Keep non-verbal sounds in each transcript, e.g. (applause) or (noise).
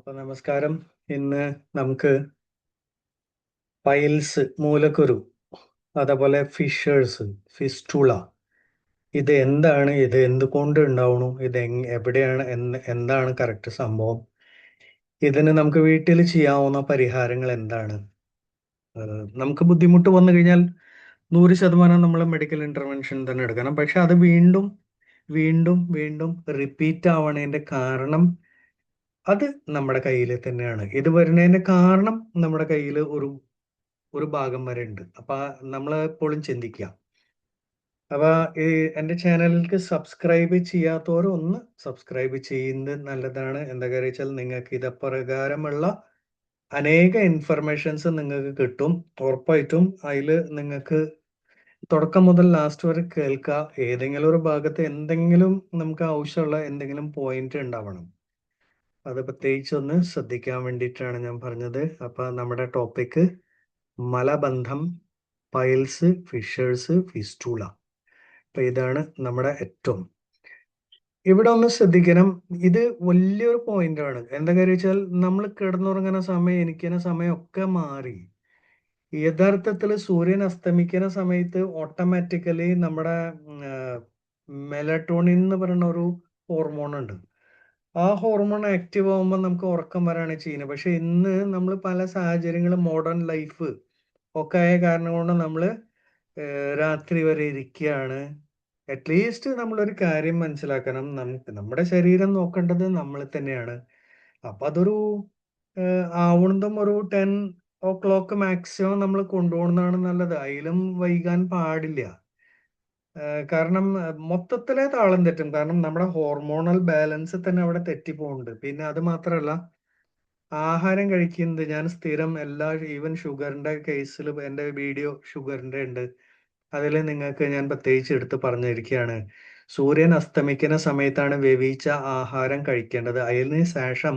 അപ്പൊ നമസ്കാരം. ഇന്ന് നമുക്ക് പൈൽസ് മൂലക്കുരു അതേപോലെ ഫിഷേഴ്സ് ഫിസ്റ്റുള ഇത് എന്താണ് ഇത് എന്തുകൊണ്ട് ഉണ്ടാവണു ഇത് എവിടെയാണ് എന്താണ് കറക്റ്റ് സംഭവം? ഇതിന് നമുക്ക് വീട്ടിൽ ചെയ്യാവുന്ന പരിഹാരങ്ങൾ എന്താണ്? നമുക്ക് ബുദ്ധിമുട്ട് വന്നു കഴിഞ്ഞാൽ നൂറ് ശതമാനം നമ്മൾ മെഡിക്കൽ ഇന്റർവെൻഷൻ തന്നെ എടുക്കണം. പക്ഷെ അത് വീണ്ടും വീണ്ടും വീണ്ടും റിപ്പീറ്റ് ആവണതിന്റെ കാരണം അത് നമ്മുടെ കയ്യിൽ തന്നെയാണ്. ഇത് വരുന്നതിന്റെ കാരണം നമ്മുടെ കയ്യിൽ ഒരു ഒരു ഭാഗം വരെ ഉണ്ട്. അപ്പൊ നമ്മൾ എപ്പോഴും ചിന്തിക്കുക അപ്പൊ ഈ എന്റെ ചാനലിലേക്ക് സബ്സ്ക്രൈബ് ചെയ്യാത്തവർ ഒന്ന് സബ്സ്ക്രൈബ് ചെയ്യുന്നത് നല്ലതാണ്. എന്താ കാര്യം വെച്ചാൽ നിങ്ങൾക്ക് ഇതപ്രകാരമുള്ള അനേക ഇൻഫർമേഷൻസ് നിങ്ങൾക്ക് കിട്ടും. ഉറപ്പായിട്ടും അതിൽ നിങ്ങൾക്ക് തുടക്കം മുതൽ ലാസ്റ്റ് വരെ കേൾക്കുക ഏതെങ്കിലും ഒരു ഭാഗത്ത് എന്തെങ്കിലും നമുക്ക് ആവശ്യമുള്ള എന്തെങ്കിലും പോയിന്റ് ഉണ്ടാവണം. അത് പ്രത്യേകിച്ച് ഒന്ന് ശ്രദ്ധിക്കാൻ വേണ്ടിയിട്ടാണ് ഞാൻ പറഞ്ഞത്. അപ്പൊ നമ്മുടെ ടോപ്പിക് മലബന്ധം പൈൽസ് ഫിഷേഴ്സ് ഫിസ്റ്റൂള അപ്പൊ ഇതാണ് നമ്മുടെ ഏറ്റവും. ഇവിടെ ഒന്ന് ശ്രദ്ധിക്കണം. ഇത് വലിയൊരു പോയിന്റ് ആണ്. എന്താ കാര്യം വെച്ചാൽ നമ്മൾ കിടന്നുറങ്ങുന്ന സമയം എനിക്കുന്ന സമയം ഒക്കെ മാറി. യഥാർത്ഥത്തിൽ സൂര്യൻ അസ്തമിക്കുന്ന സമയത്ത് ഓട്ടോമാറ്റിക്കലി നമ്മുടെ മെലട്ടോണിൻ എന്ന് പറയുന്ന ഒരു ഹോർമോൺ ഉണ്ട്. ആ ഹോർമോൺ ആക്റ്റീവ് ആവുമ്പോൾ നമുക്ക് ഉറക്കം വരാണ് ചെയ്യുന്നത്. പക്ഷെ ഇന്ന് നമ്മൾ പല സാഹചര്യങ്ങളും മോഡേൺ ലൈഫ് ഒക്കെ ആയ കാരണം കൊണ്ട് നമ്മൾ രാത്രി വരെ ഇരിക്കുകയാണ് അറ്റ്ലീസ്റ്റ് നമ്മളൊരു കാര്യം മനസ്സിലാക്കണം. നമുക്ക് നമ്മുടെ ശരീരം നോക്കേണ്ടത് നമ്മൾ തന്നെയാണ്. അപ്പൊ അതൊരു ആവണതും ഒരു ടെൻ ഓ ക്ലോക്ക് മാക്സിമം നമ്മൾ കൊണ്ടുപോകുന്നതാണ് നല്ലത്. അതിലും വൈകാൻ പാടില്ല. കാരണം മൊത്തത്തിലെ താളം തെറ്റും. കാരണം നമ്മുടെ ഹോർമോണൽ ബാലൻസ് തന്നെ അവിടെ തെറ്റിപ്പോകുന്നുണ്ട് പിന്നെ അത് മാത്രമല്ല ആഹാരം കഴിക്കുന്നത് ഞാൻ സ്ഥിരം എല്ലാ ഈവൻ ഷുഗറിന്റെ കേസിൽ എന്റെ വീഡിയോ ഷുഗറിന്റെ ഉണ്ട്. അതിൽ നിങ്ങൾക്ക് ഞാൻ പ്രത്യേകിച്ച് എടുത്ത് പറഞ്ഞിരിക്കുകയാണ്. സൂര്യൻ അസ്തമിക്കുന്ന സമയത്താണ് വേവിച്ച ആഹാരം കഴിക്കേണ്ടത്. അതിന് ശേഷം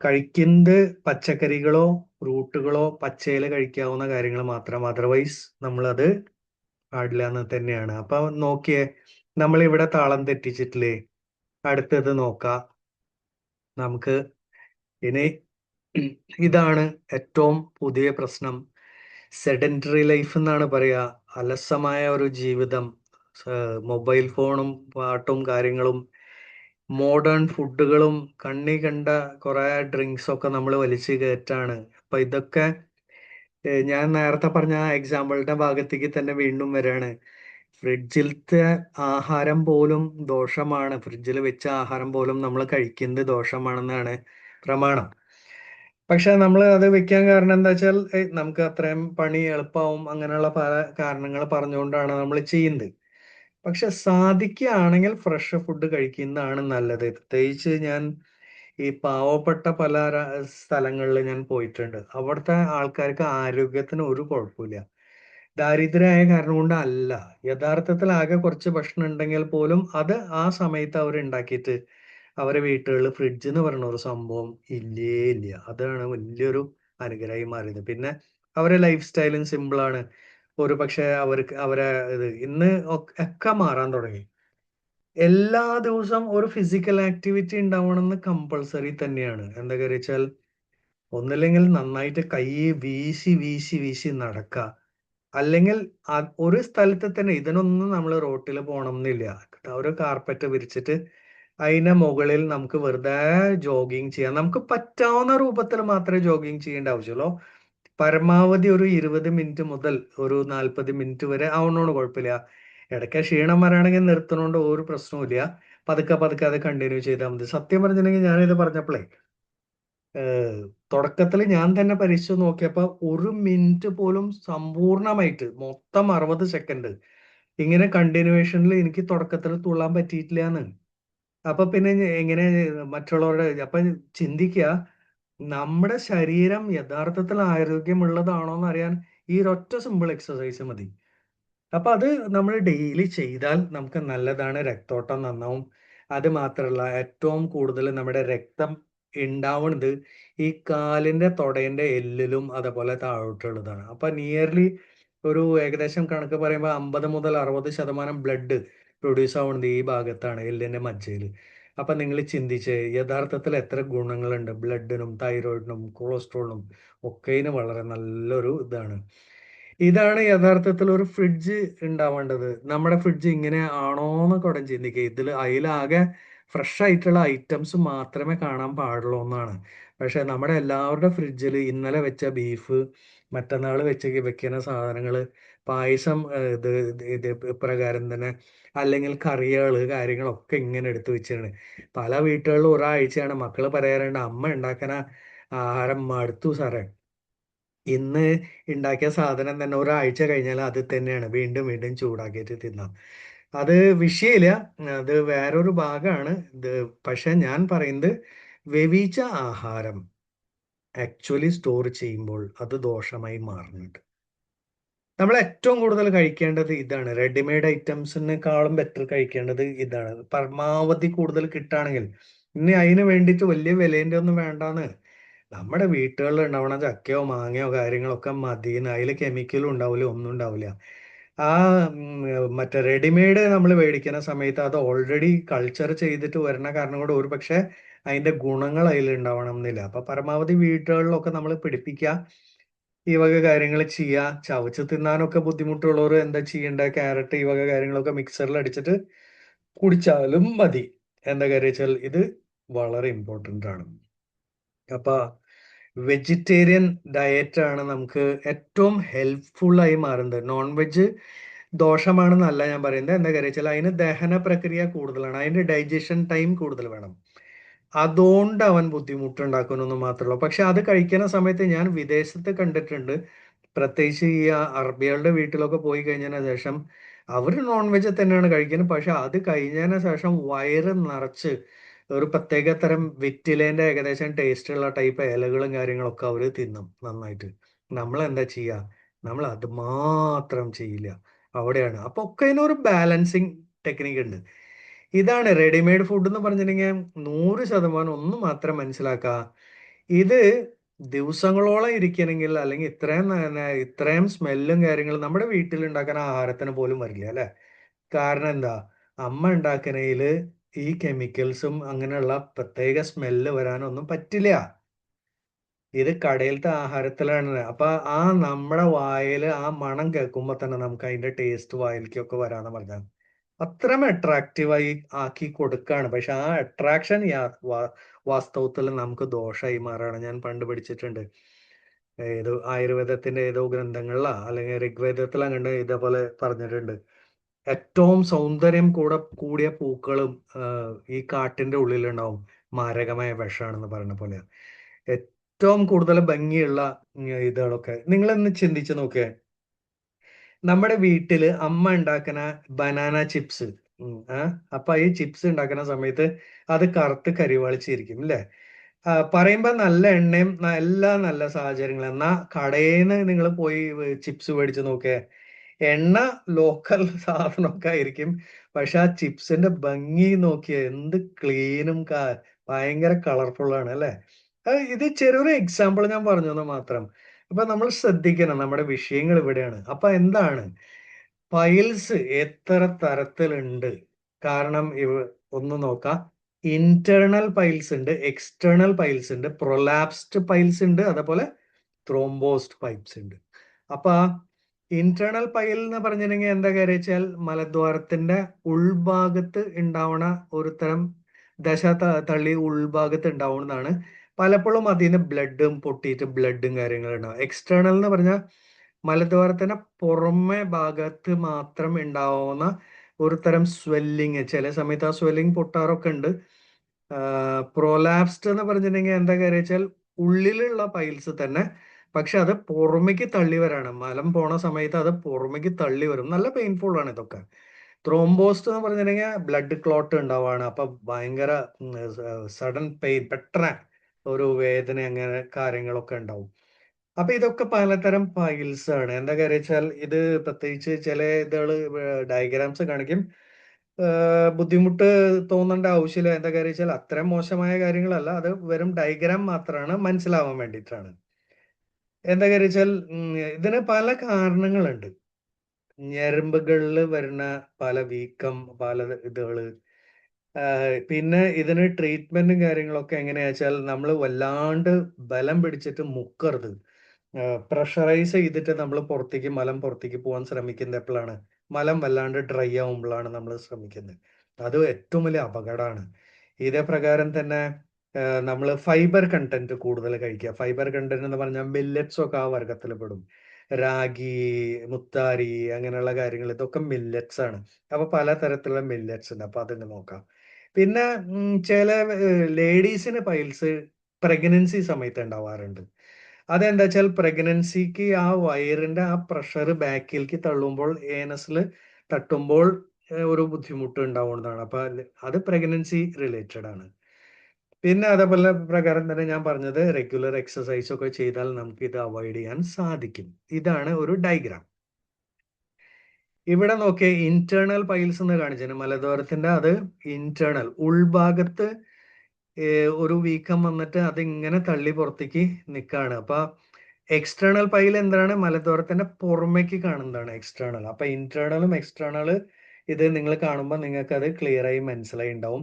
കഴിക്കുന്നത് പച്ചക്കറികളോ ഫ്രൂട്ടുകളോ പച്ചയില കഴിക്കാവുന്ന കാര്യങ്ങൾ മാത്രം. അതർവൈസ് നമ്മളത് പാടില്ല എന്ന് തന്നെയാണ്. അപ്പൊ നോക്കിയേ നമ്മൾ ഇവിടെ താളം തെറ്റിച്ചിട്ടില്ലേ? അടുത്തത് നോക്കാം. നമുക്ക് ഇനി ഇതാണ് ഏറ്റവും പുതിയ പ്രശ്നം. സെഡന്ററി ലൈഫ് എന്നാണ് പറയുക. അലസമായ ഒരു ജീവിതം മൊബൈൽ ഫോണും പാട്ടും കാര്യങ്ങളും മോഡേൺ ഫുഡുകളും കണ്ണി കണ്ട കുറെ ഡ്രിങ്ക്സ് ഒക്കെ നമ്മൾ വലിച്ചു കയറ്റാണ്. അപ്പൊ ഇതൊക്കെ ഞാൻ നേരത്തെ പറഞ്ഞ എക്സാമ്പിളിന്റെ ഭാഗത്തേക്ക് തന്നെ വീണ്ടും വരികയാണ് ഫ്രിഡ്ജിലത്തെ ആഹാരം പോലും ദോഷമാണ്. ഫ്രിഡ്ജിൽ വെച്ച ആഹാരം പോലും നമ്മൾ കഴിക്കുന്നത് ദോഷമാണെന്നാണ് പ്രമാണം. പക്ഷെ നമ്മൾ അത് വെക്കാൻ കാരണം എന്താ വെച്ചാൽ നമുക്ക് അത്രയും പണി എളുപ്പമാവും അങ്ങനെയുള്ള പല കാരണങ്ങൾ പറഞ്ഞുകൊണ്ടാണ് നമ്മൾ ചെയ്യുന്നത്. പക്ഷെ സാധിക്കുകയാണെങ്കിൽ ഫ്രഷ് ഫുഡ് കഴിക്കുന്നതാണ് നല്ലത്. പ്രത്യേകിച്ച് ഞാൻ ഈ പാവപ്പെട്ട പല സ്ഥലങ്ങളിൽ ഞാൻ പോയിട്ടുണ്ട്. അവിടുത്തെ ആൾക്കാർക്ക് ആരോഗ്യത്തിന് ഒരു കുഴപ്പമില്ല ദാരിദ്ര്യമായ കാരണം കൊണ്ട് അല്ല യഥാർത്ഥത്തിൽ ആകെ കുറച്ച് ഭക്ഷണം ഉണ്ടെങ്കിൽ പോലും അത് ആ സമയത്ത് അവർ ഉണ്ടാക്കിയിട്ട് അവരെ വീട്ടുകളിൽ ഫ്രിഡ്ജ് എന്ന് പറയുന്ന ഒരു സംഭവം ഇല്ലേ ഇല്ല. അതാണ് വലിയൊരു അനുഗ്രഹമായി മാറിയത്. പിന്നെ അവരെ ലൈഫ് സ്റ്റൈലും സിമ്പിളാണ് ഒരു പക്ഷെ അവർക്ക് അവരെ ഇത് ഇന്ന് ഒക്കെ മാറാൻ തുടങ്ങി. എല്ലാ ദിവസവും ഒരു ഫിസിക്കൽ ആക്ടിവിറ്റി ഉണ്ടാവണമെന്ന് കമ്പൾസറി തന്നെയാണ്. എന്താ കാര്യം വെച്ചാൽ ഒന്നില്ലെങ്കിൽ നന്നായിട്ട് കൈ വീശി വീശി വീശി നടക്കുക അല്ലെങ്കിൽ ഒരു സ്ഥലത്ത് തന്നെ ഇതിനൊന്നും നമ്മൾ റോട്ടിൽ പോകണം എന്നില്ല ഒരു കാർപ്പറ്റ് വിരിച്ചിട്ട് അതിന്റെ മുകളിൽ നമുക്ക് വെറുതെ ജോഗിങ് ചെയ്യാം. നമുക്ക് പറ്റാവുന്ന രൂപത്തിൽ മാത്രമേ ജോഗിങ് ചെയ്യേണ്ട ആവശ്യമുള്ളൂ. പരമാവധി ഒരു ഇരുപത് മിനിറ്റ് മുതൽ ഒരു നാൽപ്പത് മിനിറ്റ് വരെ ആവണോട് കുഴപ്പമില്ല. ഇടയ്ക്ക് ക്ഷീണം വരാണെങ്കിൽ നിർത്തണോണ്ട് ഒരു പ്രശ്നവുമില്ല. പതുക്കെ പതുക്കെ അത് കണ്ടിന്യൂ ചെയ്താൽ മതി. സത്യം പറഞ്ഞിട്ടുണ്ടെങ്കിൽ ഞാനിത് പറഞ്ഞപ്പോഴേ തുടക്കത്തിൽ ഞാൻ തന്നെ പരീക്ഷിച്ച് നോക്കിയപ്പോൾ ഒരു മിനിറ്റ് പോലും സമ്പൂർണമായിട്ട് മൊത്തം അറുപത് സെക്കൻഡ് ഇങ്ങനെ കണ്ടിന്യൂവേഷനിൽ എനിക്ക് തുടക്കത്തിൽ തുള്ളാൻ പറ്റിയിട്ടില്ല എന്ന് അപ്പൊ പിന്നെ എങ്ങനെ മറ്റുള്ളവരുടെ അപ്പൊ ചിന്തിക്കുക നമ്മുടെ ശരീരം യഥാർത്ഥത്തിൽ ആരോഗ്യമുള്ളതാണോ എന്ന് അറിയാൻ ഈ ഒരൊറ്റ സിമ്പിൾ എക്സസൈസ് മതി. അപ്പൊ അത് നമ്മൾ ഡെയിലി ചെയ്താൽ നമുക്ക് നല്ലതാണ് രക്തോട്ടം നന്നാവും. അത് മാത്രമല്ല ഏറ്റവും കൂടുതൽ നമ്മുടെ രക്തം ഉണ്ടാവുന്നത് ഈ കാലിന്റെ തൊടേന്റെ എല്ലിലും അതേപോലെ താഴോട്ടുള്ളതാണ്. അപ്പൊ നിയർലി ഒരു ഏകദേശം കണക്ക് പറയുമ്പോൾ അമ്പത് മുതൽ അറുപത് ശതമാനം ബ്ലഡ് പ്രൊഡ്യൂസ് ആവുന്നത് ഈ ഭാഗത്താണ് എല്ലിന്റെ മജ്ജയിൽ അപ്പൊ നിങ്ങൾ ചിന്തിച്ച് യഥാർത്ഥത്തിൽ എത്ര ഗുണങ്ങളുണ്ട് ബ്ലഡിനും തൈറോയിഡിനും കൊളസ്ട്രോളിനും ഒക്കെ വളരെ നല്ലൊരു ഇതാണ്. ഇതാണ് യഥാർത്ഥത്തിൽ ഒരു ഫ്രിഡ്ജ് ഉണ്ടാവേണ്ടത്. നമ്മുടെ ഫ്രിഡ്ജ് ഇങ്ങനെ ആണോ എന്നൊക്കെ ഉടൻ ചിന്തിക്കുക. ഇതിൽ അതിലാകെ ഫ്രഷ് ആയിട്ടുള്ള ഐറ്റംസ് മാത്രമേ കാണാൻ പാടുള്ളൂ എന്നാണ്. പക്ഷെ നമ്മുടെ എല്ലാവരുടെ ഫ്രിഡ്ജിൽ ഇന്നലെ വെച്ച ബീഫ് മറ്റന്നാൾ വെച്ച് വെക്കുന്ന സാധനങ്ങൾ പായസം ഇത് ഇത് പ്രകാരം തന്നെ അല്ലെങ്കിൽ കറികൾ കാര്യങ്ങളൊക്കെ ഇങ്ങനെ എടുത്തു വെച്ചിരുന്നു പല വീട്ടുകളിലും ഒരാഴ്ചയാണ്. മക്കൾ പറയാറുണ്ട് അമ്മ ഉണ്ടാക്കണ ആഹാരം മടുത്തു സാറേ. ഇന്ന് ഉണ്ടാക്കിയ സാധനം തന്നെ ഒരാഴ്ച കഴിഞ്ഞാൽ അത് തന്നെയാണ്. വീണ്ടും വീണ്ടും ചൂടാക്കിയിട്ട് തിന്നാം. അത് വിഷയമില്ല അത് വേറൊരു ഭാഗമാണ് ഇത് പക്ഷെ ഞാൻ പറയുന്നത് വെവിച്ച ആഹാരം ആക്ച്വലി സ്റ്റോർ ചെയ്യുമ്പോൾ അത് ദോഷമായി മാറുന്നുണ്ട്. നമ്മൾ ഏറ്റവും കൂടുതൽ കഴിക്കേണ്ടത് ഇതാണ്. റെഡിമെയ്ഡ് ഐറ്റംസിനേക്കാളും ബെറ്റർ കഴിക്കേണ്ടത് ഇതാണ്. പരമാവധി കൂടുതൽ കിട്ടുകയാണെങ്കിൽ ഇനി അതിന് വേണ്ടിയിട്ട് വലിയ വിലേന്റെ ഒന്നും വേണ്ടാന്ന് നമ്മുടെ വീട്ടുകളിൽ ഉണ്ടാവണ ചക്കയോ മാങ്ങയോ കാര്യങ്ങളൊക്കെ മതിയെന്ന് അതിൽ കെമിക്കലും ഉണ്ടാവില്ല ഒന്നും ഉണ്ടാവില്ല ആ മറ്റേ റെഡിമെയ്ഡ് നമ്മൾ മേടിക്കുന്ന സമയത്ത് അത് ഓൾറെഡി കൾച്ചർ ചെയ്തിട്ട് വരുന്ന കാരണം കൊണ്ട് ഒരു പക്ഷേ അതിന്റെ ഗുണങ്ങൾ അതിൽ ഉണ്ടാവണം എന്നില്ല അപ്പൊ പരമാവധി വീട്ടുകളിലൊക്കെ നമ്മൾ പിടിപ്പിക്കുക ഈ വക കാര്യങ്ങൾ ചെയ്യുക ചവച്ച് തിന്നാനൊക്കെ ബുദ്ധിമുട്ടുള്ളവർ എന്താ ചെയ്യേണ്ട? ക്യാരറ്റ് ഈ വക കാര്യങ്ങളൊക്കെ മിക്സറിൽ അടിച്ചിട്ട് കുടിച്ചാലും മതി. എന്താ കാര്യം വെച്ചാൽ ഇത് വളരെ ഇമ്പോർട്ടന്റ് ആണ്. അപ്പൊ വെജിറ്റേറിയൻ ഡയറ്റ് ആണ് നമുക്ക് ഏറ്റവും ഹെൽപ്ഫുൾ ആയി മാറുന്നത്. നോൺ വെജ് ദോഷമാണെന്നല്ല ഞാൻ പറയുന്നത്. എന്താ കാര്യം വെച്ചാൽ അതിന് ദഹന പ്രക്രിയ കൂടുതലാണ്. അതിന്റെ ഡൈജഷൻ ടൈം കൂടുതൽ വേണം. അതുകൊണ്ട് അവൻ ബുദ്ധിമുട്ടുണ്ടാക്കുമെന്ന് മാത്രമല്ല. പക്ഷെ അത് കഴിക്കുന്ന സമയത്ത് ഞാൻ വിദേശത്ത് കണ്ടിട്ടുണ്ട്. പ്രത്യേകിച്ച് ഈ അറബികളുടെ വീട്ടിലൊക്കെ പോയി കഴിഞ്ഞതിന് ശേഷം അവർ നോൺ വെജ് തന്നെയാണ് കഴിക്കുന്നത്. പക്ഷെ അത് കഴിഞ്ഞതിന് ശേഷം വയറ് നിറച്ച് ഒരു പ്രത്യേക തരം വിറ്റിലേന്റെ ഏകദേശം ടേസ്റ്റ് ഉള്ള ടൈപ്പ് ഇലകളും കാര്യങ്ങളൊക്കെ അവർ തിന്നും നന്നായിട്ട്. നമ്മൾ എന്താ ചെയ്യുക നമ്മൾ അത് മാത്രം ചെയ്യില്ല. അവിടെയാണ്. അപ്പൊ ഒക്കെ അതിനൊരു ബാലൻസിങ് ടെക്നിക്ക് ഉണ്ട്. ഇതാണ് റെഡിമെയ്ഡ് ഫുഡ് എന്ന് പറഞ്ഞിട്ടുണ്ടെങ്കിൽ നൂറ് ശതമാനം ഒന്നും മാത്രം മനസ്സിലാക്കുക ഇത് ദിവസങ്ങളോളം ഇരിക്കണമെങ്കിൽ അല്ലെങ്കിൽ ഇത്രയും ഇത്രയും സ്മെല്ലും കാര്യങ്ങളും നമ്മുടെ വീട്ടിൽ ഉണ്ടാക്കുന്ന ആഹാരത്തിന് പോലും വരില്ല അല്ലെ? കാരണം എന്താ? അമ്മ ഉണ്ടാക്കുന്നതിൽ ഈ കെമിക്കൽസും അങ്ങനെയുള്ള പ്രത്യേക സ്മെല്ല് വരാനൊന്നും പറ്റില്ല. ഇത് കടയിലത്തെ ആഹാരത്തിലാണ്. അപ്പൊ ആ നമ്മുടെ വായിൽ ആ മണം കേൾക്കുമ്പോ തന്നെ നമുക്ക് അതിന്റെ ടേസ്റ്റ് വായിലേക്കൊക്കെ വരാന്ന് പറഞ്ഞാൽ അത്രയും അട്രാക്റ്റീവായി ആക്കി കൊടുക്കാണ്. പക്ഷെ ആ അട്രാക്ഷൻ വാസ്തവത്തിൽ നമുക്ക് ദോഷമായി മാറുകയാണ് ഞാൻ പണ്ട് പഠിച്ചിട്ടുണ്ട്. ഏതോ ആയുർവേദത്തിന്റെ ഏതോ ഗ്രന്ഥങ്ങളിലാ അല്ലെങ്കിൽ ഋഗ്വേദത്തിൽ അങ്ങനെ ഇതേപോലെ പറഞ്ഞിട്ടുണ്ട്. ഏറ്റവും സൗന്ദര്യം കൂടെ കൂടിയ പൂക്കളും ഈ കാട്ടിന്റെ ഉള്ളിലുണ്ടാവും. മാരകമായ വിഷമാണെന്ന് പറയുന്ന പോലെ. ഏറ്റവും കൂടുതൽ ഭംഗിയുള്ള ഇതുകളൊക്കെ. നിങ്ങളൊന്ന് ചിന്തിച്ചു നോക്കിയേ നമ്മുടെ വീട്ടിൽ അമ്മ ഉണ്ടാക്കുന്ന ബനാന ചിപ്സ് അപ്പൊ ഈ ചിപ്സ് ഉണ്ടാക്കുന്ന സമയത്ത് അത് കറുത്ത് കരിവാളിച്ചിരിക്കും അല്ലേ പറയുമ്പോ നല്ല എണ്ണയും എല്ലാ നല്ല സാഹചര്യങ്ങളും. എന്നാ കടയിൽ നിന്ന് നിങ്ങൾ പോയി ചിപ്സ് മേടിച്ച് നോക്കേ. എണ്ണ ലോക്കൽ (laughs) സാധനമൊക്കെ ആയിരിക്കും. പക്ഷെ ആ ചിപ്സിന്റെ ഭംഗി നോക്കിയ എന്ത് ക്ലീനും ഭയങ്കര കളർഫുൾ ആണ് അല്ലെ? ഇത് ചെറിയൊരു എക്സാമ്പിൾ ഞാൻ പറഞ്ഞു മാത്രം. അപ്പൊ നമ്മൾ ശ്രദ്ധിക്കണം നമ്മുടെ വിഷയങ്ങൾ ഇവിടെയാണ്. അപ്പൊ എന്താണ്? ഫയൽസ് എത്ര തരത്തിലുണ്ട്? കാരണം ഇവ ഒന്ന് നോക്കാം. ഇന്റേണൽ പൈൽസ് ഉണ്ട് എക്സ്റ്റേണൽ പൈൽസ് ഉണ്ട് പ്രൊലാപ്സ്ഡ് പൈൽസ് ഉണ്ട് അതേപോലെ ത്രോംബോസ്ഡ് പൈപ്സ് ഉണ്ട്. അപ്പൊ ഇന്റേണൽ പൈൽ എന്ന് പറഞ്ഞിട്ടുണ്ടെങ്കിൽ എന്താ കാര്യം വെച്ചാൽ മലദ്വാരത്തിന്റെ ഉൾഭാഗത്ത് ഉണ്ടാവണ ഒരു തരം ദശ തള്ളി ഉൾഭാഗത്ത് ഉണ്ടാവുന്നതാണ്. പലപ്പോഴും അതിൽ നിന്ന് ബ്ലഡും പൊട്ടിയിട്ട് ബ്ലഡും കാര്യങ്ങളും ഉണ്ടാവും. എക്സ്റ്റേണൽ എന്ന് പറഞ്ഞാൽ മലദ്വാരത്തിന്റെ പുറമെ ഭാഗത്ത് മാത്രം ഉണ്ടാവുന്ന ഒരു തരം സ്വെല്ലിങ് ചില സമയത്ത് ആ സ്വെല്ലിങ് പൊട്ടാറൊക്കെ ഉണ്ട്. പ്രോലാപ്സ്ഡ് എന്ന് പറഞ്ഞിട്ടുണ്ടെങ്കിൽ എന്താ കാര്യം വെച്ചാൽ ഉള്ളിലുള്ള പൈൽസ് തന്നെ പക്ഷെ അത് പുറമേക്ക് തള്ളി വരാണ്. മലം പോണ സമയത്ത് അത് പുറമേക്ക് തള്ളി വരും. നല്ല പെയിൻഫുൾ ആണ് ഇതൊക്കെ. ത്രോംബോസ്റ്റ് എന്ന് പറഞ്ഞിട്ടുണ്ടെങ്കിൽ ബ്ലഡ് ക്ലോട്ട് ഉണ്ടാവാണ്. അപ്പൊ ഭയങ്കര സഡൻ പെയിൻ പെട്ടെന്ന് ഒരു വേദന അങ്ങനെ കാര്യങ്ങളൊക്കെ ഉണ്ടാവും. അപ്പൊ ഇതൊക്കെ പലതരം പൈൽസ് ആണ്. എന്താ കാര്യം വെച്ചാൽ ഇത് പ്രത്യേകിച്ച് ചില ഇതുകൾ ഡയഗ്രാംസ് കാണിക്കും. ബുദ്ധിമുട്ട് തോന്നേണ്ട ആവശ്യമില്ല. എന്താ കാര്യം വെച്ചാൽ അത്രയും മോശമായ കാര്യങ്ങളല്ല. അത് വെറും ഡയഗ്രാം മാത്രമാണ് മനസ്സിലാവാൻ വേണ്ടിയിട്ടാണ്. എന്താ കാര്യം വെച്ചാൽ ഇതിന് പല കാരണങ്ങളുണ്ട് ഞരമ്പുകളിൽ വരുന്ന പല വീക്കം പല ഇതുകൾ പിന്നെ ഇതിന് ട്രീറ്റ്മെന്റും കാര്യങ്ങളൊക്കെ എങ്ങനെയാ വെച്ചാൽ നമ്മൾ വല്ലാണ്ട് ബലം പിടിച്ചിട്ട് മുക്കരുത്. പ്രഷറൈസ് ചെയ്തിട്ട് നമ്മൾ പുറത്തേക്ക് മലം പുറത്തേക്ക് പോകാൻ ശ്രമിക്കുന്നത് എപ്പോഴാണ് മലം വല്ലാണ്ട് ഡ്രൈ ആവുമ്പോഴാണ് നമ്മൾ ശ്രമിക്കുന്നത്. അത് ഏറ്റവും വലിയ അപകടമാണ്. ഇതേ പ്രകാരം തന്നെ നമ്മൾ ഫൈബർ കണ്ടന്റ് കൂടുതൽ കഴിക്കുക. ഫൈബർ കണ്ടന്റ് എന്ന് പറഞ്ഞാൽ മില്ലറ്റ്സ് ഒക്കെ ആ വർഗത്തിൽ പെടും. റാഗി, മുത്താരി അങ്ങനെയുള്ള കാര്യങ്ങൾ ഇതൊക്കെ മില്ലറ്റ്സ് ആണ്. അപ്പൊ പലതരത്തിലുള്ള മില്ലറ്റ്സ് ഉണ്ട്. അപ്പൊ അതിന് നോക്കാം. പിന്നെ ചില ലേഡീസിന് പൈൽസ് പ്രഗ്നൻസി സമയത്ത് ഉണ്ടാവാറുണ്ട്. അതെന്താ വെച്ചാൽ പ്രഗ്നൻസിക്ക് ആ വയറിന്റെ ആ പ്രഷർ ബാക്കിലേക്ക് തള്ളുമ്പോൾ ഏനസിൽ തട്ടുമ്പോൾ ഒരു ബുദ്ധിമുട്ട് ഉണ്ടാവുന്നതാണ്. അപ്പൊ അത് പ്രഗ്നൻസി റിലേറ്റഡ് ആണ്. പിന്നെ അതേപോലെ പ്രകാരം തന്നെ ഞാൻ പറഞ്ഞത് റെഗുലർ എക്സസൈസ് ഒക്കെ ചെയ്താൽ നമുക്ക് ഇത് അവോയ്ഡ് ചെയ്യാൻ സാധിക്കും. ഇതാണ് ഒരു ഡയഗ്രാം. ഇവിടെ നോക്കിയ ഇന്റേണൽ പൈൽസ് എന്ന് കാണിച്ചു മലദ്വാരത്തിന്റെ അത് ഇന്റേണൽ ഉൾഭാഗത്ത് ഒരു വീക്കം വന്നിട്ട് അത് ഇങ്ങനെ തള്ളി പുറത്തേക്ക് നിൽക്കുകയാണ് അപ്പൊ എക്സ്റ്റേണൽ പൈൽ എന്താണ്? മലദ്വാരത്തിന്റെ പുറമേക്ക് കാണുന്നതാണ് എക്സ്റ്റേണൽ. അപ്പൊ ഇന്റേണലും എക്സ്റ്റേണൽ ഇത് നിങ്ങൾ കാണുമ്പോൾ നിങ്ങൾക്ക് അത് ക്ലിയർ ആയി മനസ്സിലായി ഉണ്ടാവും.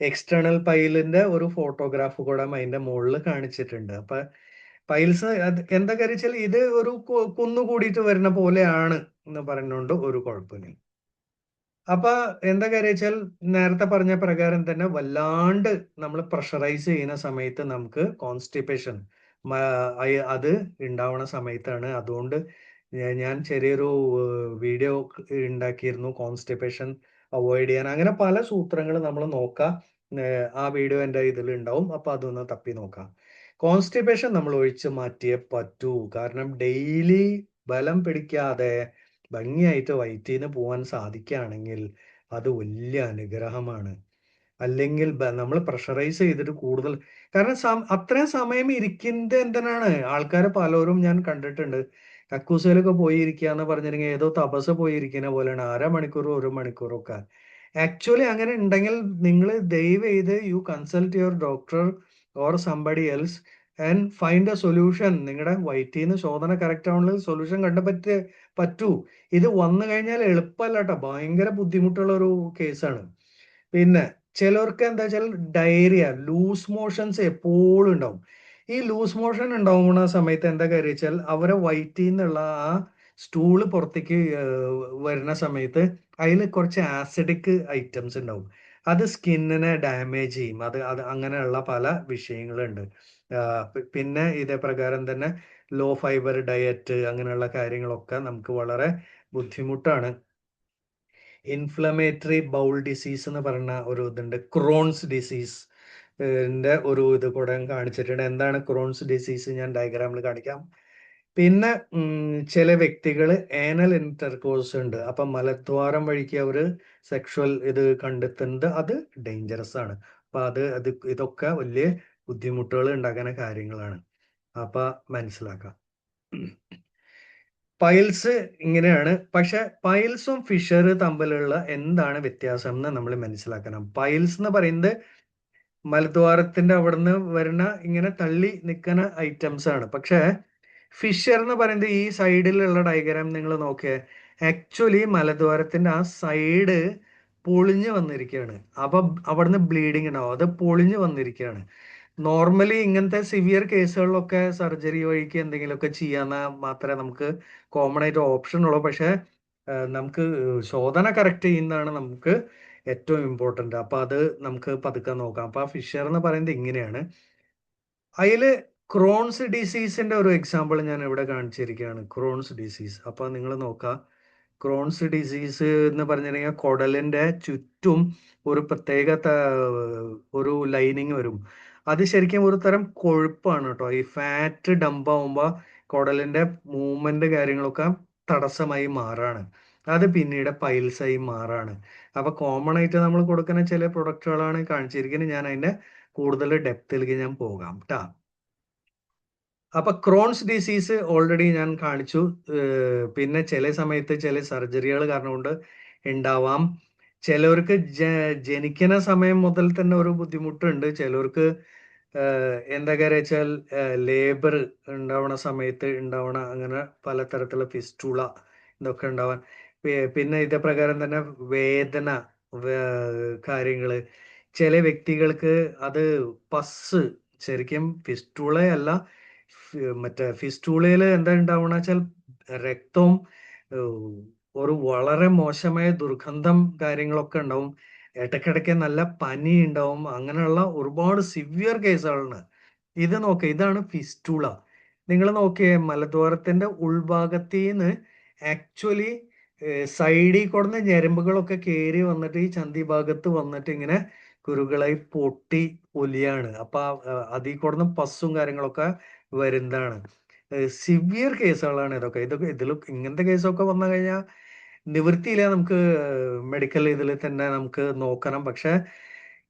എക്സ്റ്റേണൽ പൈലിന്റെ ഒരു ഫോട്ടോഗ്രാഫ് കൂടെ അതിന്റെ മുകളിൽ കാണിച്ചിട്ടുണ്ട്. അപ്പൊ പൈൽസ് എന്താ കരിച്ചാൽ ഇത് ഒരു കുന്നു കൂടിയിട്ട് വരുന്ന പോലെയാണ് എന്ന് പറഞ്ഞുകൊണ്ട് ഒരു കുഴപ്പമില്ല. അപ്പൊ എന്താ കരിച്ചാൽ നേരത്തെ പറഞ്ഞ പ്രകാരം തന്നെ വല്ലാണ്ട് നമ്മൾ പ്രഷറൈസ് ചെയ്യുന്ന സമയത്ത് നമുക്ക് കോൺസ്റ്റിപ്പേഷൻ അത് ഉണ്ടാവുന്ന സമയത്താണ്. അതുകൊണ്ട് ഞാൻ ചെറിയൊരു വീഡിയോ ഉണ്ടാക്കിയിരുന്നു കോൺസ്റ്റിപ്പേഷൻ അവോയ്ഡ് ചെയ്യാൻ. അങ്ങനെ പല സൂത്രങ്ങൾ നമ്മൾ നോക്കാം. ആ വീഡിയോ എന്റെ ഉണ്ടാവും അപ്പൊ അതൊന്ന് തപ്പി നോക്കാം. കോൺസ്റ്റിപ്പേഷൻ നമ്മൾ ഒഴിച്ച് മാറ്റിയേ പറ്റൂ. കാരണം ഡെയിലി ബലം പിടിക്കാതെ ഭംഗിയായിട്ട് വയറ്റീന്ന് പോവാൻ സാധിക്കുകയാണെങ്കിൽ അത് വലിയ അനുഗ്രഹമാണ്. അല്ലെങ്കിൽ നമ്മൾ പ്രഷറൈസ് ചെയ്തിട്ട് കൂടുതൽ കാരണം അത്രയും സമയം ഇരിക്കുന്നത് എന്തിനാണ്? ആൾക്കാർ പലരും ഞാൻ കണ്ടിട്ടുണ്ട്. കക്കൂസിലൊക്കെ പോയി പറഞ്ഞിരുന്നെങ്കിൽ ഏതോ തപസ് പോയിരിക്കുന്ന പോലെയാണ് പോലെയാണ്. മണിക്കൂറും ഒരു മണിക്കൂറും ഒക്കെ ആക്ച്വലി അങ്ങനെ ഉണ്ടെങ്കിൽ നിങ്ങൾ ദയവ് ചെയ്ത് you consult your doctor or somebody else and find a solution. നിങ്ങളുടെ വയറ്റീന്ന് ശോധന കറക്റ്റ് ആവണമെങ്കിൽ സൊല്യൂഷൻ കണ്ടുപറ്റേ പറ്റൂ. ഇത് വന്നു കഴിഞ്ഞാൽ എളുപ്പമല്ല കേട്ടോ. ഭയങ്കര ബുദ്ധിമുട്ടുള്ള ഒരു കേസാണ്. പിന്നെ ചിലർക്ക് എന്താ വെച്ചാൽ ഡയറിയ, ലൂസ് മോഷൻസ് എപ്പോഴും ഉണ്ടാവും. ഈ ലൂസ് മോഷൻ ഉണ്ടാവുന്ന സമയത്ത് എന്താ കാര്യം വെച്ചാൽ അവരെ വയറ്റീന്നുള്ള ആ സ്റ്റൂൾ പുറത്തേക്ക് വരുന്ന സമയത്ത് അതിൽ കുറച്ച് ആസിഡിക് ഐറ്റംസ് ഉണ്ടാവും. അത് സ്കിന്നിനെ ഡാമേജ് ചെയ്യും. അത് അത് അങ്ങനെയുള്ള പല വിഷയങ്ങളുണ്ട്. പിന്നെ ഇതേ പ്രകാരം തന്നെ ലോ ഫൈബർ ഡയറ്റ് അങ്ങനെയുള്ള കാര്യങ്ങളൊക്കെ നമുക്ക് വളരെ ബുദ്ധിമുട്ടാണ്. ഇൻഫ്ലമേറ്ററി ബൗൾ ഡിസീസ് എന്ന് പറയുന്ന ഒരു ഇതുണ്ട്. ക്രോൺസ് ഡിസീസ് ഒരു ഇത് കൂടെ കാണിച്ചിട്ടുണ്ട്. എന്താണ് ക്രോൺസ് ഡിസീസ് ഞാൻ ഡയഗ്രാമിൽ കാണിക്കാം. പിന്നെ ചില വ്യക്തികൾ ഏനൽ ഇന്റർകോഴ്സ് ഉണ്ട്. അപ്പൊ മലദ്വാരം വഴിക്ക് അവർ സെക്ഷൽ ഇത് കണ്ടെത്തുന്നത് അത് ഡേഞ്ചറസ് ആണ്. അപ്പൊ അത് അത് ഇതൊക്കെ വലിയ ബുദ്ധിമുട്ടുകൾ ഉണ്ടാക്കുന്ന കാര്യങ്ങളാണ്. അപ്പൊ മനസ്സിലാക്കാം. പൈൽസ് ഇങ്ങനെയാണ്. പക്ഷെ പൈൽസും ഫിഷർ തമ്മിലുള്ള എന്താണ് വ്യത്യാസം എന്ന് നമ്മൾ മനസ്സിലാക്കണം. പൈൽസ് എന്ന് പറയുന്നത് മലദ്വാരത്തിന്റെ അവിടുന്ന് വരുന്ന ഇങ്ങനെ തള്ളി നിൽക്കുന്ന ഐറ്റംസ് ആണ്. പക്ഷേ ഫിഷർ എന്ന് പറയുന്നത് ഈ സൈഡിലുള്ള ഡയഗ്രാം നിങ്ങൾ നോക്കിയേ ആക്ച്വലി മലദ്വാരത്തിന്റെ ആ സൈഡ് പൊളിഞ്ഞു വന്നിരിക്കുകയാണ്. അപ്പൊ അവിടുന്ന് ബ്ലീഡിങ് ഉണ്ടാവും. അത് പൊളിഞ്ഞു വന്നിരിക്കുകയാണ്. നോർമലി ഇങ്ങനത്തെ സിവിയർ കേസുകളിലൊക്കെ സർജറി വഴിക്ക് എന്തെങ്കിലുമൊക്കെ ചെയ്യാന്ന് മാത്രമേ നമുക്ക് കോമൺ ആയിട്ട് ഓപ്ഷൻ ഉള്ളൂ. പക്ഷെ നമുക്ക് ശോധന കറക്റ്റ് ചെയ്യുന്നതാണ് നമുക്ക് ഏറ്റവും ഇമ്പോർട്ടന്റ് അപ്പം അത് നമുക്ക് പതുക്കെ നോക്കാം. അപ്പം ആ ഫിഷർ എന്ന് പറയുന്നത് ഇങ്ങനെയാണ്. അതിൽ ക്രോൺസ് ഡിസീസിന്റെ ഒരു എക്സാമ്പിൾ ഞാൻ ഇവിടെ കാണിച്ചിരിക്കുകയാണ്. Crohn's disease. അപ്പോൾ നിങ്ങൾ നോക്കുക. ക്രോൺസ് ഡിസീസ് എന്ന് പറഞ്ഞിട്ടുണ്ടെങ്കിൽ കുടലിന്റെ ചുറ്റും ഒരു പ്രത്യേക ഒരു ലൈനിങ് വരും. അത് ശരിക്കും ഒരു തരം കൊഴുപ്പാണ് കേട്ടോ. ഈ ഫാറ്റ് ഡംപ് ആവുമ്പോൾ കുടലിന്റെ മൂവ്മെന്റ് കാര്യങ്ങളൊക്കെ തടസ്സമായി മാറാണ്. അത് പിന്നീട് പൈൽസായി മാറാണ്. അപ്പൊ കോമൺ ആയിട്ട് നമ്മൾ കൊടുക്കുന്ന ചില പ്രൊഡക്റ്റുകളാണ് കാണിച്ചിരിക്കുന്നത്. ഞാൻ അതിന്റെ കൂടുതൽ ഡെപ്തിലേക്ക് ഞാൻ പോകാം കേട്ടാ അപ്പൊ ക്രോൺസ് ഡിസീസ് ഓൾറെഡി ഞാൻ കാണിച്ചു. പിന്നെ ചില സമയത്ത് ചില സർജറികൾ കാരണം കൊണ്ട് ഉണ്ടാവാം. ചിലവർക്ക് ജനിക്കുന്ന സമയം മുതൽ തന്നെ ഒരു ബുദ്ധിമുട്ടുണ്ട്. ചിലവർക്ക് എന്താ കാര്യം വെച്ചാൽ ലേബർ ഉണ്ടാവണ സമയത്ത് ഉണ്ടാവണ അങ്ങനെ പലതരത്തിലുള്ള ഫിസ്റ്റുള ഇതൊക്കെ ഉണ്ടാവാൻ പിന്നെ ഇതേ പ്രകാരം തന്നെ വേദന കാര്യങ്ങൾ. ചില വ്യക്തികൾക്ക് അത് പസ് ശരിക്കും ഫിസ്റ്റൂളയല്ല മറ്റേ ഫിസ്റ്റൂളയിൽ എന്താ ഉണ്ടാവണ വെച്ചാൽ രക്തവും ഒരു വളരെ മോശമായ ദുർഗന്ധം കാര്യങ്ങളൊക്കെ ഉണ്ടാവും ഇടയ്ക്കിടയ്ക്ക് നല്ല പനി ഉണ്ടാവും അങ്ങനെയുള്ള ഒരുപാട് സിവിയർ കേസുകളാണ്. ഇത് നോക്കുക ഇതാണ് ഫിസ്റ്റൂള. നിങ്ങൾ നോക്കിയേ മലദ്വാരത്തിന്റെ ഉൾഭാഗത്തീന്ന് ആക്ച്വലി സൈഡിൽ കൂടുന്ന ഞരമ്പുകളൊക്കെ കയറി വന്നിട്ട് ഈ ചന്തി ഭാഗത്ത് വന്നിട്ട് ഇങ്ങനെ കുരുകളായി പൊട്ടി ഒലിയാണ്. അപ്പൊ അതിൽ കൂടുന്ന പസ്സും കാര്യങ്ങളൊക്കെ വരുന്നതാണ്. സിവിയർ കേസുകളാണ് ഇതൊക്കെ. ഇതൊക്കെ ഇതിൽ ഇങ്ങനത്തെ കേസൊക്കെ വന്നു കഴിഞ്ഞാൽ നിവൃത്തിയില്ല നമുക്ക് മെഡിക്കൽ ഇതിൽ തന്നെ നമുക്ക് നോക്കണം. പക്ഷെ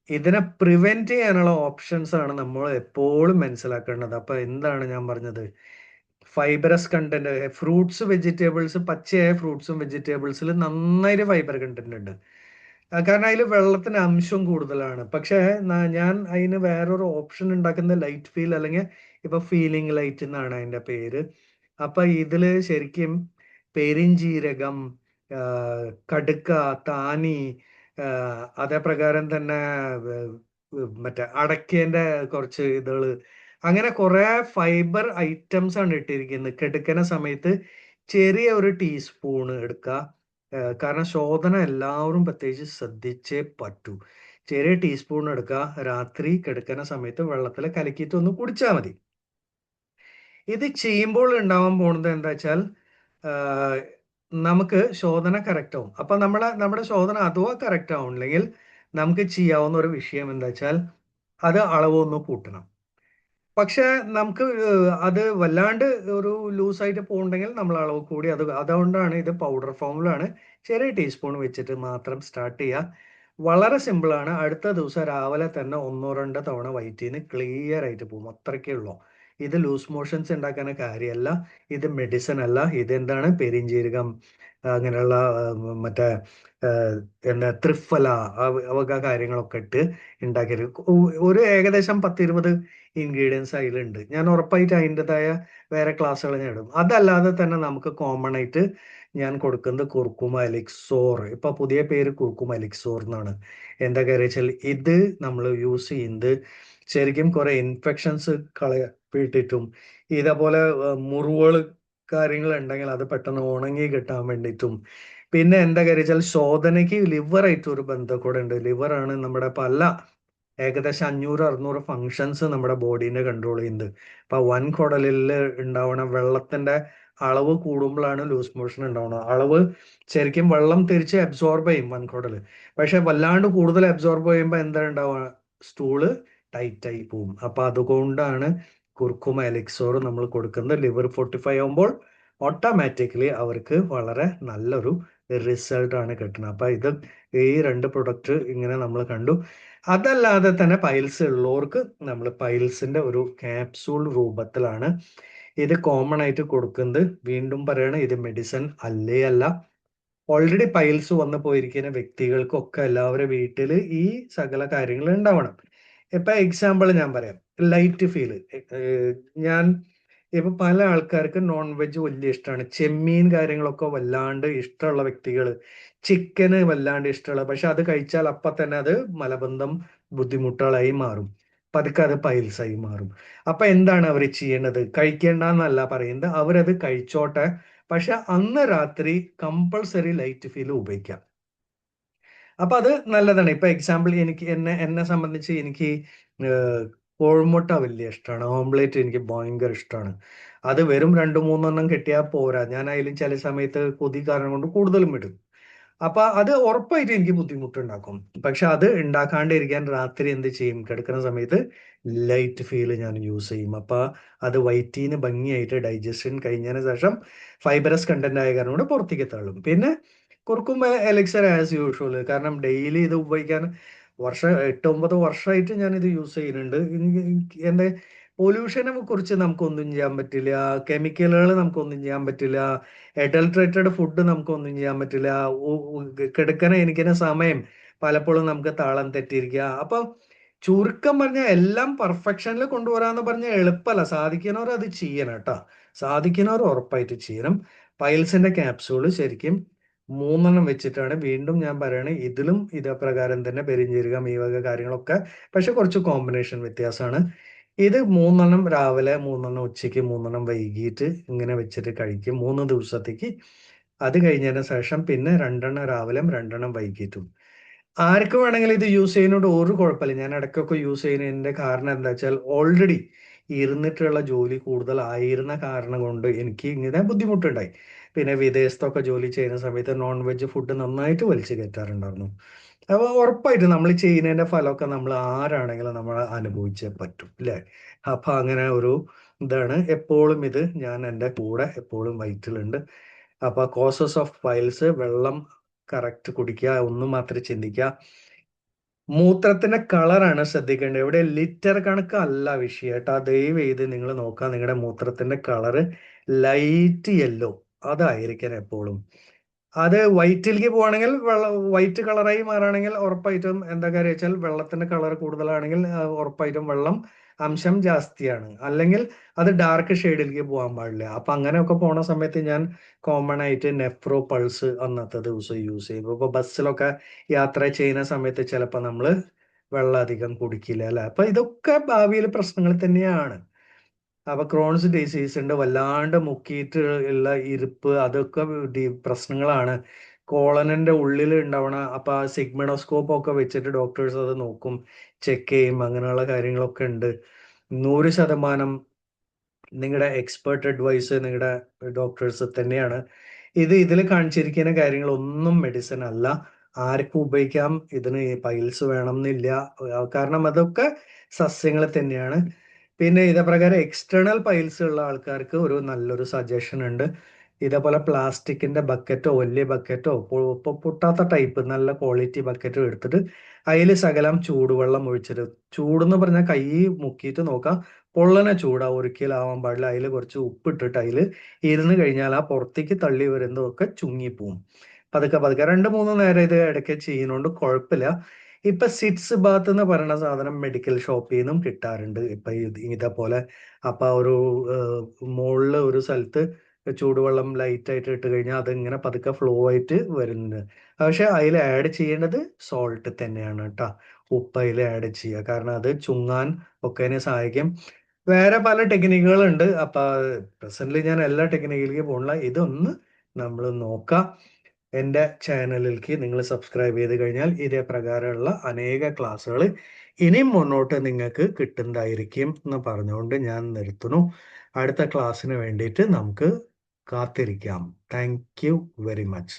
ഇതിനെ പ്രിവെന്റ് ചെയ്യാനുള്ള ഓപ്ഷൻസ് ആണ് നമ്മൾ എപ്പോഴും മനസ്സിലാക്കേണ്ടത്. അപ്പൊ എന്താണ് ഞാൻ പറഞ്ഞത്? ഫൈബറസ് കണ്ടന്റ് ഫ്രൂട്ട്സ് വെജിറ്റബിൾസ് പച്ചയായ ഫ്രൂട്ട്സും വെജിറ്റബിൾസിൽ നന്നായിട്ട് ഫൈബർ കണ്ടന്റ് ഉണ്ട്. കാരണം അതിൽ വെള്ളത്തിന് അംശം കൂടുതലാണ്. പക്ഷേ ഞാൻ അതിന് വേറൊരു ഓപ്ഷൻ ഉണ്ടാക്കുന്ന ലൈറ്റ് ഫീൽ അല്ലെങ്കിൽ ഇപ്പൊ ഫീലിംഗ് ലൈറ്റ് എന്നാണ് അതിന്റെ പേര്. അപ്പൊ ഇതിൽ ശരിക്കും പെരിഞ്ചീരകം കടുക്ക താനി അതേപ്രകാരം തന്നെ മറ്റേ അടക്കേന്റെ കുറച്ച് ഇതുകൾ അങ്ങനെ കുറെ ഫൈബർ ഐറ്റംസ് ആണ് ഇട്ടിരിക്കുന്നത്. കെടുക്കുന്ന സമയത്ത് ചെറിയ ഒരു ടീസ്പൂണ് എടുക്കുക കാരണം ശോധന എല്ലാവരും പ്രത്യേകിച്ച് ശ്രദ്ധിച്ചേ പറ്റൂ. ചെറിയ ടീസ്പൂൺ എടുക്കുക രാത്രി കിടക്കുന്ന സമയത്ത് വെള്ളത്തിൽ കലക്കിയിട്ട് ഒന്ന് കുടിച്ചാൽ മതി. ഇത് ചെയ്യുമ്പോൾ ഉണ്ടാവാൻ പോണത് എന്താ വെച്ചാൽ നമുക്ക് ശോധന കറക്റ്റ് ആവും. അപ്പൊ നമ്മളെ നമ്മുടെ ശോധന അഥവാ കറക്റ്റ് ആവുന്നില്ലെങ്കിൽ നമുക്ക് ചെയ്യാവുന്ന ഒരു വിഷയം എന്താ വെച്ചാൽ അത് അളവൊന്ന് കൂട്ടണം. പക്ഷെ നമുക്ക് അത് വല്ലാണ്ട് ഒരു ലൂസായിട്ട് പോകുന്നുണ്ടെങ്കിൽ നമ്മൾ അളവ് കൂടി. അത് അതുകൊണ്ടാണ് ഇത് പൗഡർ ഫോമിലാണ്. ചെറിയ ടീസ്പൂൺ വെച്ചിട്ട് മാത്രം സ്റ്റാർട്ട് ചെയ്യുക. വളരെ സിമ്പിളാണ്. അടുത്ത ദിവസം രാവിലെ തന്നെ ഒന്നോ രണ്ടോ തവണ വയറ്റിന്ന് ക്ലിയർ ആയിട്ട് പോകും. അത്രയ്ക്കേ ഉള്ളൂ. ഇത് ലൂസ് മോഷൻസ് ഉണ്ടാക്കുന്ന കാര്യമല്ല. ഇത് മെഡിസിൻ അല്ല. ഇത് എന്താണ് പെരിഞ്ചീരകം. അങ്ങനെയുള്ള മറ്റേ എന്താ ത്രിഫല അവക കാര്യങ്ങളൊക്കെ ഇട്ട് ഉണ്ടാക്കിയത് ഒരു ഏകദേശം പത്തിരുപത് ഇൻഗ്രീഡിയൻസ് അതിലുണ്ട് ഞാൻ ഉറപ്പായിട്ട് അതിന്റെതായ വേറെ ക്ലാസ്സുകൾ ഞാൻ ഇടും. അതല്ലാതെ തന്നെ നമുക്ക് കോമൺ ആയിട്ട് ഞാൻ കൊടുക്കുന്നത് കുർക്കുമ എലിക്സോർ. ഇപ്പൊ പുതിയ പേര് കുർക്കുമ എലിക്സോർ എന്നാണ്. എന്താ കാര്യം വെച്ചാൽ ഇത് നമ്മൾ യൂസ് ചെയ്യുന്നത് ശരിക്കും കുറെ ഇൻഫെക്ഷൻസ് കളയ വീട്ടിട്ടും ഇതേപോലെ മുറിവുകൾ കാര്യങ്ങൾ ഉണ്ടെങ്കിൽ അത് പെട്ടെന്ന് ഉണങ്ങി കിട്ടാൻ വേണ്ടിയിട്ടും. പിന്നെ എന്താ കാര്യം വെച്ചാൽ ശോധനയ്ക്ക് ലിവറായിട്ട് ഒരു ബന്ധം കൂടെ ഉണ്ട് ലിവറാണ് നമ്മുടെ പല ഏകദേശം അഞ്ഞൂറ് അറുന്നൂറ് ഫങ്ഷൻസ് നമ്മുടെ ബോഡീനെ കൺട്രോൾ ചെയ്യുന്നത്. അപ്പൊ വൻ കുടലിൽ ഉണ്ടാവണ വെള്ളത്തിന്റെ അളവ് കൂടുമ്പോഴാണ് ലൂസ് മോഷൻ ഉണ്ടാവുന്നത്. അളവ് ശരിക്കും വെള്ളം തിരിച്ച് അബ്സോർബ് ചെയ്യും വൻകുടൽ പക്ഷെ വല്ലാണ്ട് കൂടുതൽ അബ്സോർബ് ചെയ്യുമ്പോൾ എന്താ ഉണ്ടാവുക? സ്റ്റൂൾ ടൈറ്റായി പോവും. അപ്പൊ അതുകൊണ്ടാണ് കുർക്കുമ എലിക്സോർ നമ്മൾ കൊടുക്കുന്നത് ലിവർ ഫോർട്ടിഫൈ ആകുമ്പോൾ ഓട്ടോമാറ്റിക്കലി അവർക്ക് വളരെ നല്ലൊരു റിസൾട്ട് ആണ് കിട്ടുന്നത്. അപ്പൊ ഇത് ഈ രണ്ട് പ്രൊഡക്റ്റ് ഇങ്ങനെ നമ്മൾ കണ്ടു. അതല്ലാതെ തന്നെ പൈൽസ് ഉള്ളവർക്ക് നമ്മൾ പൈൽസിന്റെ ഒരു ക്യാപ്സൂൾ രൂപത്തിലാണ് ഇത് കോമൺ ആയിട്ട് കൊടുക്കുന്നത്. വീണ്ടും പറയണ ഇത് മെഡിസിൻ അല്ലേ അല്ല. ഓൾറെഡി പൈൽസ് വന്നു പോയിരിക്കുന്ന വ്യക്തികൾക്കൊക്കെ എല്ലാവരുടെ വീട്ടിൽ ഈ സകല കാര്യങ്ങൾ ഉണ്ടാവണം. ഇപ്പൊ എക്സാമ്പിൾ ഞാൻ പറയാം. ലൈറ്റ് ഫീൽ ഞാൻ ഇപ്പൊ പല ആൾക്കാർക്ക് നോൺ വെജ് വലിയ ഇഷ്ടമാണ് ചെമ്മീൻ കാര്യങ്ങളൊക്കെ വല്ലാണ്ട് ഇഷ്ടമുള്ള വ്യക്തികൾ ചിക്കന് വല്ലാണ്ട് ഇഷ്ടമുള്ള പക്ഷെ അത് കഴിച്ചാൽ അപ്പൊ തന്നെ അത് മലബന്ധം ബുദ്ധിമുട്ടുകളായി മാറും. പതുക്കെ അത് പൈൽസായി മാറും. അപ്പൊ എന്താണ് അവർ ചെയ്യേണ്ടത് കഴിക്കേണ്ടെന്നല്ല പറയുന്നത്. അവരത് കഴിച്ചോട്ടെ. പക്ഷെ അന്ന് രാത്രി കമ്പൾസറി ലൈറ്റ് ഫീൽ ഉപയോഗിക്കാം. അപ്പൊ അത് നല്ലതാണ്. ഇപ്പൊ എക്സാമ്പിൾ എനിക്ക് എന്നെ എന്നെ സംബന്ധിച്ച് എനിക്ക് കോഴിമുട്ട വലിയ ഇഷ്ടമാണ് ഓംലേറ്റ് എനിക്ക് ഭയങ്കര ഇഷ്ടമാണ് അത് വെറും രണ്ടു മൂന്നെണ്ണം കിട്ടിയാൽ പോരാ. ഞാൻ അതിൽ ചില സമയത്ത് കൊതി കാരണം കൊണ്ട് കൂടുതലും ഇടും. അപ്പൊ അത് ഉറപ്പായിട്ട് എനിക്ക് ബുദ്ധിമുട്ടുണ്ടാക്കും. പക്ഷെ അത് ഉണ്ടാക്കാണ്ടിരിക്കാൻ രാത്രി എന്ത് ചെയ്യും? കിടക്കുന്ന സമയത്ത് ലൈറ്റ് ഫീൽ ഞാൻ യൂസ് ചെയ്യും. അപ്പൊ അത് വൈറ്റീന് ഭംഗിയായിട്ട് ഡൈജഷൻ കഴിഞ്ഞതിന് ശേഷം ഫൈബറസ് കണ്ടന്റ് ആയ കാരണം കൊണ്ട് പുറത്തേക്ക് തള്ളും. പിന്നെ കുറുക്കും എലക്സർ ആസ് യൂഷ്വൽ. കാരണം ഡെയിലി ഇത് ഉപയോഗിക്കാൻ വർഷം എട്ട് ഒമ്പത് വർഷമായിട്ട് ഞാൻ ഇത് യൂസ് ചെയ്യുന്നുണ്ട്. എന്റെ പൊല്യൂഷനെ കുറിച്ച് നമുക്കൊന്നും ചെയ്യാൻ പറ്റില്ല. കെമിക്കലുകൾ നമുക്കൊന്നും ചെയ്യാൻ പറ്റില്ല. അഡൾട്രേറ്റഡ് ഫുഡ് നമുക്കൊന്നും ചെയ്യാൻ പറ്റില്ല. കിടക്കണ എനിക്കിനെ സമയം പലപ്പോഴും നമുക്ക് താളം തെറ്റിയിരിക്കുക. അപ്പൊ ചുരുക്കം പറഞ്ഞാൽ എല്ലാം പെർഫെക്ഷനിൽ കൊണ്ടുവരാന്ന് പറഞ്ഞാൽ എളുപ്പമല്ല. സാധിക്കുന്നവർ അത് ചെയ്യണം കേട്ടോ. സാധിക്കുന്നവർ ഉറപ്പായിട്ട് ചെയ്യണം. പൈൽസിന്റെ ക്യാപ്സൂൾ ശരിക്കും മൂന്നെണ്ണം വെച്ചിട്ടാണ് വീണ്ടും ഞാൻ പറയാണ്. ഇതിലും ഇതേ പ്രകാരം തന്നെ പെരിഞ്ചീരകം ഈ വക കാര്യങ്ങളൊക്കെ പക്ഷെ കുറച്ച് കോമ്പിനേഷൻ വ്യത്യാസമാണ്. ഇത് മൂന്നെണ്ണം രാവിലെ മൂന്നെണ്ണം ഉച്ചയ്ക്ക് മൂന്നെണ്ണം വൈകിട്ട് ഇങ്ങനെ വെച്ചിട്ട് കഴിക്കും മൂന്ന് ദിവസത്തേക്ക്. അത് കഴിഞ്ഞതിന് ശേഷം പിന്നെ രണ്ടെണ്ണം രാവിലെ രണ്ടെണ്ണം വൈകിട്ടും. ആർക്ക് വേണമെങ്കിലും ഇത് യൂസ് ചെയ്യുന്നതുകൊണ്ട് ഒരു കുഴപ്പമില്ല. ഞാൻ ഇടയ്ക്കൊക്കെ യൂസ് ചെയ്യുന്നതിന്റെ കാരണം എന്താ വെച്ചാൽ ഓൾറെഡി ഇരുന്നിട്ടുള്ള ജോലി കൂടുതൽ കൂടുതലായിരുന്ന കാരണം കൊണ്ട് എനിക്ക് ഇങ്ങനെ ബുദ്ധിമുട്ടുണ്ടായി. പിന്നെ വിദേശത്തൊക്കെ ജോലി ചെയ്യുന്ന സമയത്ത് നോൺ വെജ് ഫുഡ് നന്നായിട്ട് വലിച്ചു കയറ്റാറുണ്ടായിരുന്നു. അപ്പോൾ ഉറപ്പായിട്ട് നമ്മൾ ചെയ്യുന്നതിന്റെ ഫലമൊക്കെ നമ്മൾ ആരാണെങ്കിലും നമ്മൾ അനുഭവിച്ചേ പറ്റും അല്ലേ? അപ്പൊ അങ്ങനെ ഒരു ഇതാണ്. എപ്പോഴും ഇത് ഞാൻ എന്റെ കൂടെ എപ്പോഴും വയറ്റിലുണ്ട്. അപ്പൊ കോസസ് ഓഫ് പൈൽസ് വെള്ളം കറക്റ്റ് കുടിക്കുക ഒന്നും മാത്രം ചിന്തിക്കുക. മൂത്രത്തിന്റെ കളറാണ് ശ്രദ്ധിക്കേണ്ടത്. ഇവിടെ ലിറ്റർ കണക്ക് അല്ല വിഷയം കേട്ടോ. ദയവ് ചെയ്ത് നിങ്ങൾ നോക്കുക. നിങ്ങളുടെ മൂത്രത്തിന്റെ കളറ് ലൈറ്റ് യെല്ലോ. അതായിരിക്കണം എപ്പോഴും. അത് വൈറ്റിലേക്ക് പോവാണെങ്കിൽ വെള്ള വൈറ്റ് കളറായി മാറുകയാണെങ്കിൽ ഉറപ്പായിട്ടും എന്താ കാര്യം വെച്ചാൽ വെള്ളത്തിന്റെ കളർ കൂടുതലാണെങ്കിൽ ഉറപ്പായിട്ടും വെള്ളം അംശം ജാസ്തിയാണ്. അല്ലെങ്കിൽ അത് ഡാർക്ക് ഷെയ്ഡിലേക്ക് പോകാൻ പാടില്ല. അപ്പൊ അങ്ങനെയൊക്കെ പോണ സമയത്ത് ഞാൻ കോമൺ ആയിട്ട് നെഫ്രോ പൾസ് അന്നത്തെ ദിവസം യൂസ് ചെയ്യും. ഇപ്പൊ ബസ്സിലൊക്കെ യാത്ര ചെയ്യുന്ന സമയത്ത് ചിലപ്പോൾ നമ്മൾ വെള്ളം അധികം കുടിക്കില്ല അല്ലെ? അപ്പൊ ഇതൊക്കെ ഭാവിയിൽ പ്രശ്നങ്ങൾ തന്നെയാണ്. അപ്പൊ ക്രോൺസ് ഡിസീസ് ഉണ്ട് വല്ലാണ്ട് മുക്കിയിട്ട് ഉള്ള ഇരിപ്പ് അതൊക്കെ പ്രശ്നങ്ങളാണ്. കോളനിന്റെ ഉള്ളിൽ ഉണ്ടാവണ അപ്പൊ ആ സിഗ്മഡോസ്കോപ്പ് ഒക്കെ വെച്ചിട്ട് ഡോക്ടേഴ്സ് അത് നോക്കും ചെക്ക് ചെയ്യും അങ്ങനെയുള്ള കാര്യങ്ങളൊക്കെ ഉണ്ട് നൂറ് ശതമാനം നിങ്ങളുടെ എക്സ്പേർട്ട് അഡ്വൈസ് നിങ്ങളുടെ ഡോക്ടേഴ്സ് തന്നെയാണ്. ഇത് ഇതിൽ കാണിച്ചിരിക്കുന്ന കാര്യങ്ങളൊന്നും മെഡിസിൻ അല്ല. ആർക്കും ഉപയോഗിക്കാം ഇതിന് പൈൽസ് വേണം എന്നില്ല. കാരണം അതൊക്കെ സസ്യങ്ങൾ തന്നെയാണ്. പിന്നെ ഇതേപ്രകാരം എക്സ്റ്റേണൽ പൈൽസ് ഉള്ള ആൾക്കാർക്ക് ഒരു നല്ലൊരു സജഷൻ ഉണ്ട്. ഇതേപോലെ പ്ലാസ്റ്റിക്കിന്റെ ബക്കറ്റോ വലിയ ബക്കറ്റോ പൊട്ടാത്ത ടൈപ്പ് നല്ല ക്വാളിറ്റി ബക്കറ്റോ എടുത്തിട്ട് അതിൽ ശകലം ചൂടുവെള്ളം ഒഴിച്ചിട്ട് ചൂടെന്ന് പറഞ്ഞാൽ കൈ മുക്കിയിട്ട് നോക്കാം പൊള്ളനെ ചൂടാ ഒരിക്കലാവാൻ പാടില്ല അതിൽ കുറച്ച് ഉപ്പിട്ടിട്ട് അതിൽ ഇരുന്ന് കഴിഞ്ഞാൽ ആ പുറത്തേക്ക് തള്ളി വരുന്നതൊക്കെ ചുങ്ങിപ്പോവും. പതുക്കെ പതുക്കെ രണ്ട് മൂന്ന് നേരം ഇത് ഇടയ്ക്ക് ചെയ്യുന്നതുകൊണ്ട് കുഴപ്പമില്ല. ഇപ്പൊ സിറ്റ്സ് ബാത്ത് എന്ന് പറയുന്ന സാധനം മെഡിക്കൽ ഷോപ്പിൽ നിന്നും കിട്ടാറുണ്ട്. ഇപ്പൊ ഇതേപോലെ അപ്പൊ ഒരു മുകളിൽ ഒരു സ്ഥലത്ത് ചൂടുവെള്ളം ലൈറ്റ് ആയിട്ട് ഇട്ട് കഴിഞ്ഞാൽ അതിങ്ങനെ പതുക്കെ ഫ്ലോ ആയിട്ട് വരുന്നുണ്ട്. പക്ഷെ അതിൽ ആഡ് ചെയ്യേണ്ടത് സോൾട്ട് തന്നെയാണ് കേട്ടോ ഉപ്പ് അതിൽ ആഡ് ചെയ്യുക കാരണം അത് ചുങ്ങാൻ ഒക്കെ സഹായിക്കും. വേറെ പല ടെക്നിക്കുകളുണ്ട് അപ്പൊ പ്രസന്റ് ഞാൻ എല്ലാ ടെക്നിക്കിലേക്ക് പോകണില്ല ഇതൊന്ന് നമ്മൾ നോക്കാം. എന്റെ ചാനലിലേക്ക് നിങ്ങൾ സബ്സ്ക്രൈബ് ചെയ്ത് കഴിഞ്ഞാൽ ഇതേ പ്രകാരമുള്ള അനേക ക്ലാസ്സുകൾ ഇനിയും മുന്നോട്ട് നിങ്ങൾക്ക് കിട്ടുന്നതായിരിക്കും എന്ന് പറഞ്ഞുകൊണ്ട് ഞാൻ നിർത്തുന്നു. അടുത്ത ക്ലാസ്സിന് വേണ്ടിയിട്ട് നമുക്ക് കാത്തിരിക്കാം. Thank you very much